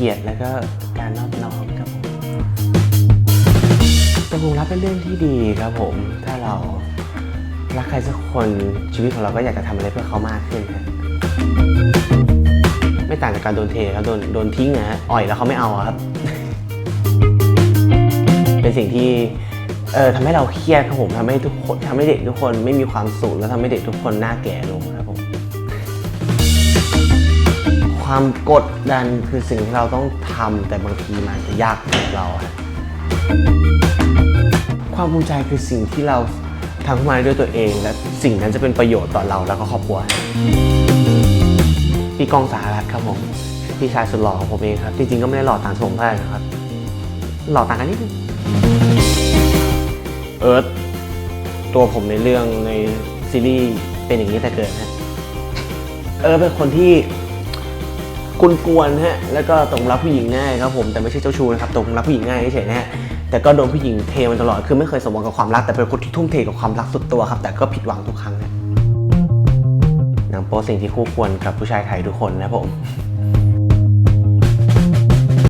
เกลียดแล้วก็การนอบน้อมครับผมตกลงรับเป็นเรื่องที่ดีครับผม ถ้าเรารักใครสักคนชีวิตของเราก็อยากจะทำอะไรเพื่อเขามากขึ้นครับไม่ต่างจากการโดนเทครับโดนโดนทิ้งนะฮะอ่อยแล้วเขาไม่เอาครับ เป็นสิ่งที่เออทำให้เราเครียดครับผมทำให้ทุกคนทำให้เด็กทุกคนไม่มีความสุขแล้วทำให้เด็กทุกคนหน้าแก่ลง ความกดดันคือสิ่งที่เราต้องทำแต่บางทีมันจะยากสำหรับเราอะความภูมิใจคือสิ่งที่เราทำขึ้นมาด้วยตัวเอง และสิ่งนั้นจะเป็นประโยชน์ต่อเราแล้วก็ครอบครัวพี่กองสารัตน์ครับผมพี่ชายสุดหล่อของผมเองครับ จริงๆก็ไม่ได้หล่อต่างจากผมเท่าไหร่นะครับ หล่อต่างกันนิดนึงเอิร์ธตัวผมในเรื่องในซีรีส์เป็นอย่างนี้แต่เกิดนะเอิร์ธเป็นคนที่ กวนๆฮะแล้วก็ตรงรับผู้หญิงง่ายครับผมแต่ไม่ใช่เจ้าชู้นะครับตรงรับผู้หญิงง่ายเฉยๆนะฮะแต่ก็โดนผู้หญิงเทมันตลอดคือไม่เคยสมหวังกับความรักแต่เป็นคนที่ทุ่มเทกับความรักสุดตัวครับแต่ก็ผิดหวังทุกครั้งนะหนังโป๊สิ่งที่คู่ควรกับผู้ชายไทยทุกคนนะผม